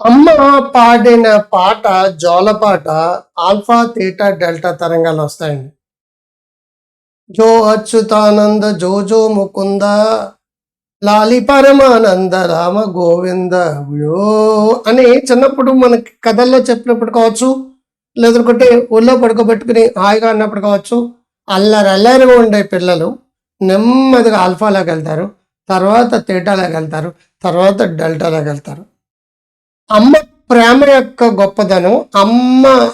అమ్మ పాడిన పాట జోలపాట ఆల్ఫా తేటా డెల్టా తరంగాలు వస్తాయండి. జో అచ్యుతానంద జో జో ముకుంద లాలి పరమానంద రామ గోవింద యో అని చిన్నప్పుడు మనకి కథల్లో చెప్పినప్పుడు కావచ్చు లేదనుకుంటే ఊళ్ళో పడుకోబెట్టుకుని హాయిగా అన్నప్పుడు కావచ్చు అల్లరి అల్లరిగా ఉండే పిల్లలు నెమ్మదిగా ఆల్ఫాలోకి వెళ్తారు తర్వాత తేటాలోకి వెళ్తారు తర్వాత డెల్టాలోకి వెళ్తారు. అమ్మ ప్రేమ యొక్క గొప్పదనం అమ్మ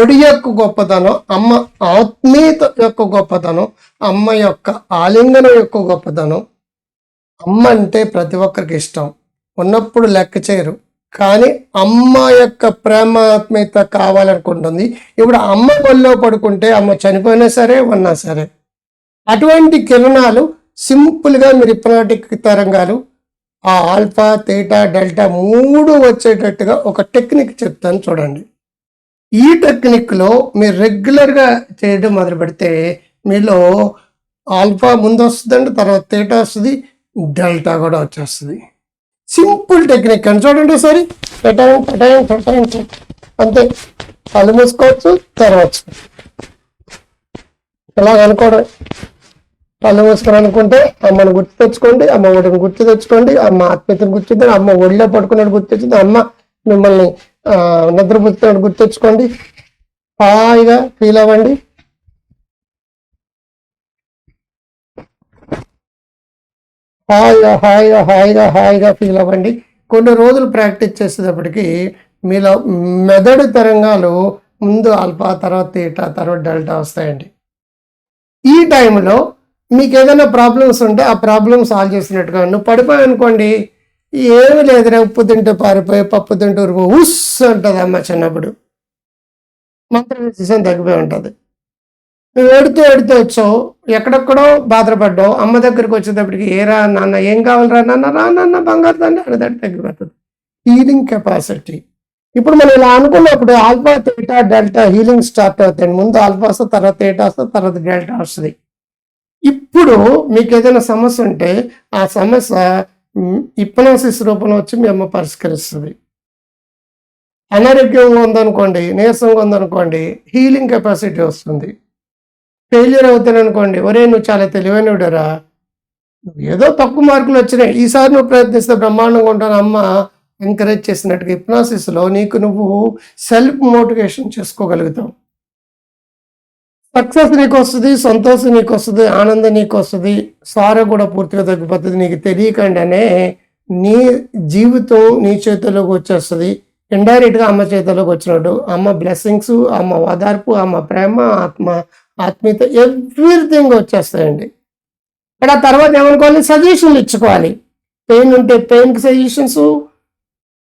ఒడి యొక్క గొప్పదనం అమ్మ ఆత్మీయత యొక్క గొప్పదనం అమ్మ యొక్క ఆలింగనం యొక్క గొప్పదనం. అమ్మ అంటే ప్రతి ఒక్కరికి ఇష్టం. ఉన్నప్పుడు లెక్క చేయరు. కానీ అమ్మ యొక్క ప్రేమ ఆత్మీయత కావాలనుకుంటుంది. ఇప్పుడు అమ్మ ఒళ్ళో పడుకుంటే అమ్మ చనిపోయినా సరే ఉన్నా సరే. అటువంటి కిరణాలు సింపుల్గా మీరు ఇప్పటి తరంగాలు ఆ ఆల్ఫా తేటా డెల్టా మూడు వచ్చేటట్టుగా ఒక టెక్నిక్ చెప్తాను చూడండి. ఈ టెక్నిక్లో మీరు రెగ్యులర్గా చేయడం మొదలు పెడితే మీలో ఆల్ఫా ముందు వస్తుందండి తర్వాత తేటా వస్తుంది డెల్టా కూడా వచ్చేస్తుంది. సింపుల్ టెక్నిక్ అని చూడండి ఒకసారి. పెట్టాను పెట్టాను పెట్టాను అంతే. కళ్ళు మూసుకోవచ్చు తెరవచ్చు ఇలా అనుకోవడం. కళ్ళు మూసుకొని అనుకుంటే అమ్మను గుర్తు తెచ్చుకోండి అమ్మ ఒడిని గుర్తు తెచ్చుకోండి అమ్మ ఆత్మీయతను గుర్తు అమ్మ ఒడిలో పడుకున్నట్టు గుర్తు తెచ్చింది అమ్మ మిమ్మల్ని ఆ, గుర్తు తెచ్చుకోండి. హాయిగా ఫీల్ అవ్వండి. హాయిగా హాయిగా హాయిగా హాయిగా ఫీల్ అవ్వండి. కొన్ని రోజులు ప్రాక్టీస్ చేసేటప్పటికి మీలో మెదడు తరంగాలు ముందు ఆల్ఫా తర్వాత తీటా తర్వాత డెల్టా వస్తాయండి. ఈ టైంలో మీకు ఏదైనా ప్రాబ్లమ్స్ ఉంటే ఆ ప్రాబ్లమ్ సాల్వ్ చేసినట్టుగా నువ్వు పడిపోయావు అనుకోండి ఏమి లేదురా ఉప్పు తింటూ పారిపోయి పప్పు తింటూ ఉరుకు ఉస్ అమ్మ చిన్నప్పుడు. మంత్రం వేసేసాను తగ్గిపోయి ఉంటుంది. నువ్వు ఏడుతూ ఏడుతూ వచ్చావు ఎక్కడెక్కడో బాధపడ్డావు అమ్మ దగ్గరికి వచ్చేటప్పటికి ఏరా నాన్న ఏం కావాలరా నాన్న రా నాన్న బంగారు తండ్రి అనేదాన్ని తగ్గిపోతుంది. హీలింగ్ కెపాసిటీ ఇప్పుడు మనం ఇలా అనుకున్నప్పుడు alpha theta delta healing start అవుతాయి. ముందు ఆల్ఫా వస్తుంది తర్వాత తేటా వస్తుంది తర్వాత డెల్టా వస్తుంది ఇప్పుడు మీకు ఏదైనా సమస్య ఉంటే ఆ సమస్య ఇప్పనాసిస్ రూపంలో వచ్చి మీ అమ్మ పరిష్కరిస్తుంది. అనారోగ్యంగా ఉందనుకోండి నీరసంగా ఉందనుకోండి హీలింగ్ కెపాసిటీ వస్తుంది. ఫెయిల్యూర్ అవుతాను అనుకోండి ఒరే నువ్వు చాలా తెలివైనడురా ఏదో తక్కువ మార్కులు వచ్చినాయి. ఈసారి నువ్వు ప్రయత్నిస్తే బ్రహ్మాండంగా ఉంటాను అమ్మ ఎంకరేజ్ చేసినట్టుగా హిప్నాసిస్లో నీకు నువ్వు సెల్ఫ్ మోటివేషన్ చేసుకోగలుగుతావు. సక్సెస్ నీకు వస్తుంది సంతోషం నీకు వస్తుంది ఆనందం నీకు వస్తుంది సార కూడా పూర్తిగా తగ్గిపోతుంది. నీకు తెలియకుండానే నీ జీవితం నీ చేతిలోకి వచ్చేస్తుంది. ఇండైరెక్ట్గా అమ్మ చేతిలోకి వచ్చినట్టు అమ్మ బ్లెస్సింగ్స్ అమ్మ ఓదార్పు అమ్మ ప్రేమ ఆత్మ ఆత్మీయత ఎవ్రీథింగ్ వచ్చేస్తాయండి. ఇక్కడ తర్వాత ఏమనుకోవాలి? సజెషన్లు ఇచ్చుకోవాలి. పెయిన్ ఉంటే పెయిన్కి సజెషన్స్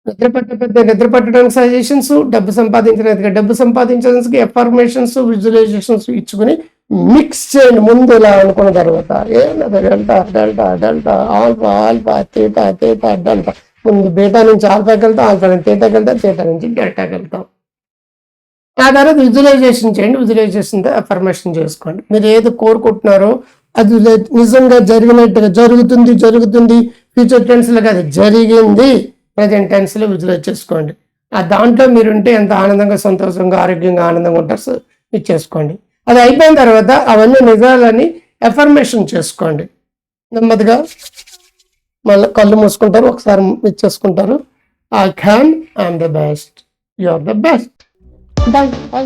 నిద్ర పట్ట పెద్ద నిద్ర పట్టడానికి సజెషన్స్ డబ్బు సంపాదించడానికి డబ్బు సంపాదించడానికి ఎఫర్మేషన్స్ విజువలైజేషన్స్ ఇచ్చుకుని మిక్స్ చేయండి ముందు ఇలా అనుకున్న తర్వాత. ఏమన్నా delta delta delta alpha alpha theta theta delta. ముందు బేటా నుంచి ఆల్ఫాకి వెళ్తాం ఆల్ఫా నుంచి తేటాకి వెళ్తాం తేటా నుంచి డెల్టాకి వెళ్తాం. ఆ తర్వాత విజువలైజేషన్ చేయండి. విజువలైజేషన్ అఫర్మేషన్ చేసుకోండి. మీరు ఏది కోరుకుంటున్నారో అది నిజంగా జరిగినట్టుగా జరుగుతుంది జరుగుతుంది. ఫ్యూచర్ టెన్స్లో కాదు జరిగింది. ప్రజెంట్ టెన్స్లో విజువలైజ్ చేసుకోండి ఆ దాంట్లో మీరుంటే ఎంత ఆనందంగా సంతోషంగా ఆరోగ్యంగా ఆనందంగా ఉంటారు సో ఇది చేసుకోండి. అది అయిపోయిన తర్వాత అవన్నీ నిజాలని ఎఫర్మేషన్ చేసుకోండి. నెమ్మదిగా మళ్ళీ కళ్ళు మూసుకుంటారు ఒకసారి ఇచ్చేసుకుంటారు I can I'm the best you are the best bye bye